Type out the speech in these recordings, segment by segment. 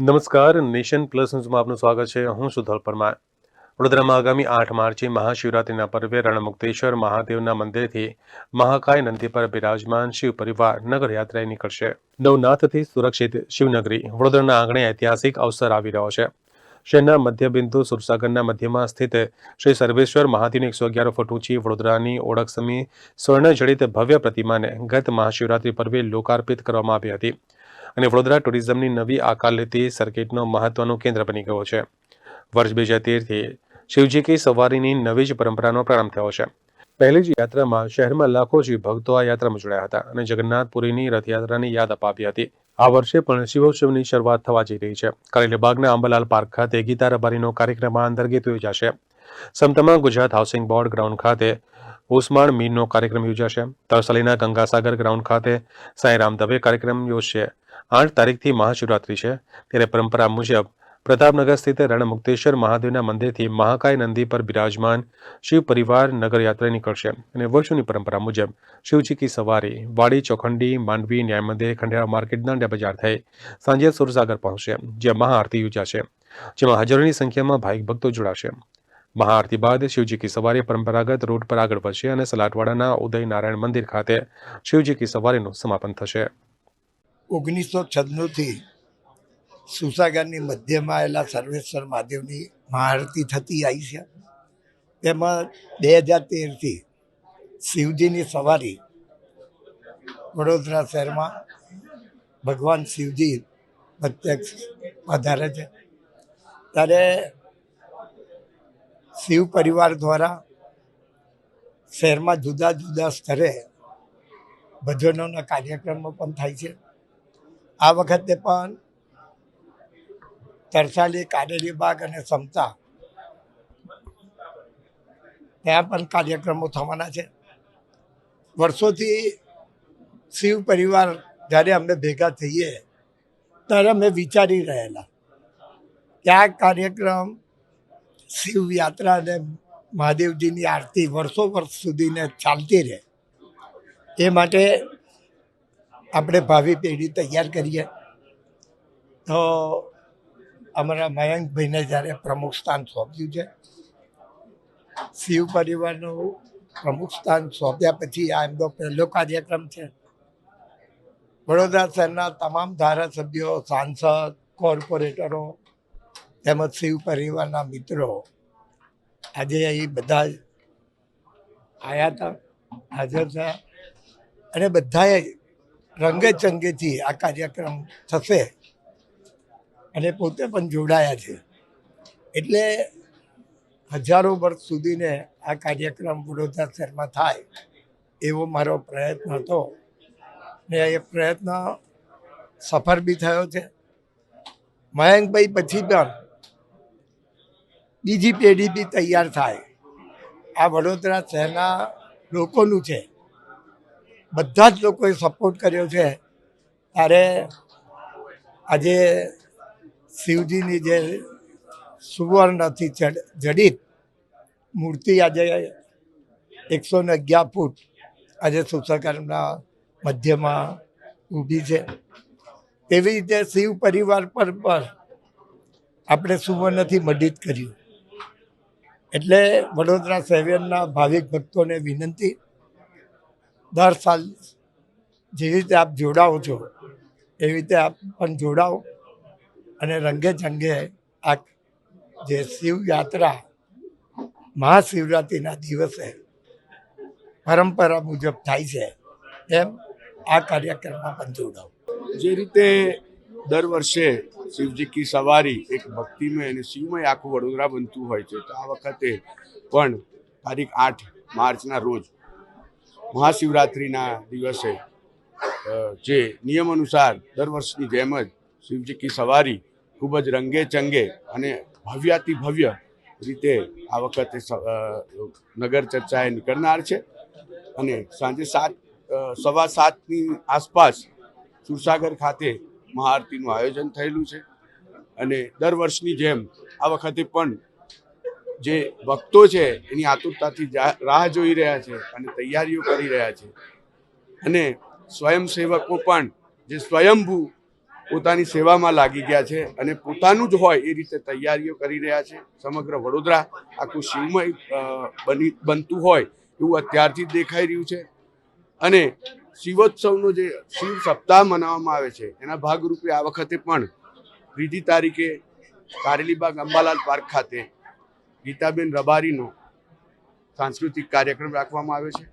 નમસ્કાર, nation plus ન્યૂઝમાં આપનું સ્વાગત છે. હું સુધલ પરમાર. વડોદરામાં આગામી આઠ માર્ચે મહાશિવરાત્રિના પર્વે રણમુક્તેશ્વર મહાદેવના મંદિરથી મહાકાય નંદી પર બિરાજમાન શિવ પરિવાર નગર યાત્રાએ નીકળશે. નવનાથથી સુરક્ષિત શિવનગરી વડોદરાના આંગણે ઐતિહાસિક અવસર આવી રહ્યો છે. શહેરના મધ્યબિંદુ સુરસાગરના મધ્યમાં સ્થિત શ્રી સર્વેશ્વર મહાદેવની એકસો અગિયાર ફૂટ ઊંચી વડોદરાની ઓળખ સમી સ્વર્ણજડિત ભવ્ય પ્રતિમાને ગત મહાશિવરાત્રિ પર્વે લોકાર્પિત કરવામાં આવી હતી. અને વડોદરા ટુરિઝમની નવી આકાર લેતી સર્કિટનો મહત્વનું કેન્દ્ર બની ગયો છે. વર્ષ બે હજાર શિવજી કી સવારીની નવી જ પરંપરાનો પ્રારંભ થયો છે. પહેલી જ યાત્રામાં શહેરમાં લાખો શિવ ભક્તો આ યાત્રામાં જોડાયા હતા અને જગન્નાથપુરીની રથયાત્રાની યાદ અપાવી હતી. આ વર્ષે પણ શિવોત્સવની શરૂઆત થવા જઈ રહી છે. કારેલીબાગના અંબાલાલ પાર્ક ખાતે ગીતા રબારીનો કાર્યક્રમ અંતર્ગત યોજાશે. સમતમાં ગુજરાત હાઉસિંગ બોર્ડ ગ્રાઉન્ડ ખાતે ઉસ્માણ મીરનો કાર્યક્રમ યોજાશે. તરસાલીના ગંગાસાગર ગ્રાઉન્ડ ખાતે સાંઈરામ દવે કાર્યક્રમ યોજશે. આઠ તારીખથી મહાશિવરાત્રી છે. ત્યારે પરંપરા મુજબ પ્રતાપનગર સ્થિત રણમુક્તેશ્વર મહાદેવના મંદિરથી મહાકાય નંદી પર બિરાજમાન શિવ પરિવાર નગરયાત્રા નીકળશે. અને વર્ષોની પરંપરા મુજબ શિવજી કી સવારી, વાડી ચોખંડી, માંડવી ન્યાય મંદિર ખંડેરા માર્કેટ, દાંડિયા બજાર થઈ સાંજે સુરસાગર પહોંચશે, જ્યાં મહાઆરતી યોજાશે, જેમાં હજારોની સંખ્યામાં ભાવિક ભક્તો જોડાશે. મહાઆરતી બાદ શિવજી કી સવારી પરંપરાગત રૂટ પર આગળ વધશે અને સલાટવાડાના ઉદય નારાયણ મંદિર ખાતે શિવજી કી સવારીનું સમાપન થશે. ઓગણીસો છન્નુંથી સુસાગરની મધ્યમાં આવેલા સર્વેશ્વર મહાદેવની મહાઆરતી થતી આવી છે. તેમાં બે હજાર તેરથી શિવજીની સવારી વડોદરા શહેરમાં ભગવાન શિવજી પ્રત્યક્ષ વધારે છે. ત્યારે શિવ પરિવાર દ્વારા શહેરમાં જુદા જુદા સ્તરે ભજનોના કાર્યક્રમો પણ થાય છે. આ વખતે પણ તરસાલી કારેલી બાગ અને સમતા ત્યાં પણ કાર્યક્રમો થવાના છે. વર્ષોથી શિવ પરિવાર જ્યારે અમે ભેગા થઈએ ત્યારે અમે વિચારી રહેલા કે આ કાર્યક્રમ શિવ યાત્રા અને મહાદેવજીની આરતી વર્ષો વર્ષ સુધીને ચાલતી રહે. એ માટે આપણે ભાવિ પેઢી તૈયાર કરીએ. તો અમારા મયંકભાઈને જ્યારે પ્રમુખ સ્થાન સોંપ્યું છે, શિવ પરિવારનું પ્રમુખ સ્થાન સોંપ્યા પછી આ એમનો પહેલો કાર્યક્રમ છે. વડોદરા શહેરના તમામ ધારાસભ્યો, સાંસદ, કોર્પોરેટરો તેમજ શિવ પરિવારના મિત્રો, આજે અહીં બધા જ આવ્યા હતા, હાજર થયા અને બધાએ રંગે ચંગેથી આ કાર્યક્રમ થશે અને પોતે પણ જોડાયા છે. એટલે હજારો વર્ષ સુધીને આ કાર્યક્રમ વડોદરા થાય એવો મારો પ્રયત્ન હતો ને એ પ્રયત્ન સફળ બી થયો છે. મયંકભાઈ પછી પણ બીજી પેઢી બી તૈયાર થાય. આ વડોદરા શહેરના લોકોનું છે. બધા જ લોકોએ સપોર્ટ કર્યો છે. ત્યારે આજે શિવજીની જે સુવર્ણથી જડિત મૂર્તિ આજે એકસો ને અગિયાર ફૂટ આજે સુસકરના મધ્યમાં ઊભી છે. એવી રીતે શિવ પરિવાર પર પણ આપણે સુવર્ણથી મડિત કર્યું. એટલે વડોદરા શહેરના ભાવિક ભક્તોને વિનંતી, દર સાલ જેવી રીતે આપ જોડાઓ છો એવી રીતે આપ પણ જોડાઓ અને રંગે ચંગે આ જે શિવ યાત્રા મહાશિવરાત્રિના દિવસે પરંપરા મુજબ થાય છે, એમ આ કાર્યક્રમમાં પણ જોડાઓ. જે રીતે દર વર્ષે શિવજી કી સવારી એક ભક્તિમય અને શિવમય આખું વડોદરા બનતું હોય છે. તો આ વખતે પણ તારીખ આઠ માર્ચના રોજ મહાશિવરાત્રિના દિવસે જે નિયમ અનુસાર દર વર્ષની જેમ જ શિવજી કી સવારી ખૂબ જ રંગે ચંગે અને ભવ્યાતિ ભવ્ય રીતે આ વખતે નગર ચર્ચાએ નીકળનાર છે. અને સાંજે સાત સવા સાતની આસપાસ સુરસાગર ખાતે મહાઆરતીનું આયોજન થયેલું છે. અને દર વર્ષની જેમ આ વખતે પણ જે ભક્તો છે, એની આતુરતાથી રાહ જોઈ રહ્યા છે અને તૈયારીઓ કરી રહ્યા છે. અને સ્વયંસેવકો પણ જે સ્વયંભૂ પોતાની સેવામાં લાગી ગયા છે અને પોતાનું જ હોય એ રીતે તૈયારીઓ કરી રહ્યા છે. સમગ્ર વડોદરા આખું શિવમય બની, બનતું હોય એવું અત્યારથી દેખાઈ રહ્યું છે. અને શિવોત્સવનો જે શિવ સપ્તાહ મનાવવામાં આવે છે, એના ભાગરૂપે આ વખતે પણ ત્રીજી તારીખે કારેલીબાગ અંબાલાલ પાર્ક ખાતે ગીતાબેન રબારીનો સાંસ્કૃતિક કાર્યક્રમ રાખવામાં આવ્યો છે.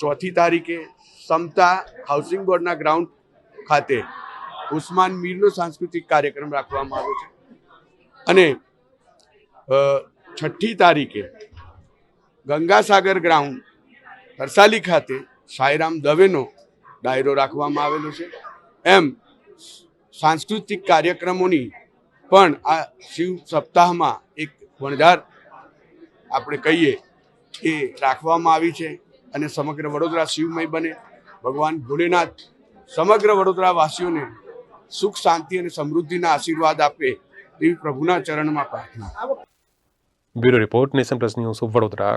ચોથી તારીખે સમતા હાઉસિંગ બોર્ડના ગ્રાઉન્ડ ખાતે ઉસ્માન મીરનો સાંસ્કૃતિક કાર્યક્રમ રાખવામાં આવ્યો છે. અને છઠ્ઠી તારીખે ગંગાસાગર ગ્રાઉન્ડ તરસાલી ખાતે સાંઈરામ દવેનો ડાયરો રાખવામાં આવેલો છે. એમ સાંસ્કૃતિક કાર્યક્રમોની પણ આ શિવ સપ્તાહમાં એક વણઝાર આપણે કહીએ એ રાખવામાં આવી છે અને સમગ્ર વડોદરા શિવમય બને. ભગવાન ભોલેનાથ સમગ્ર વડોદરા વાસીઓને સુખ, શાંતિ અને સમૃદ્ધિના આશીર્વાદ આપે તેવી પ્રભુના ચરણમાં પ્રાર્થના. Bureau report nation plus news Vadodara.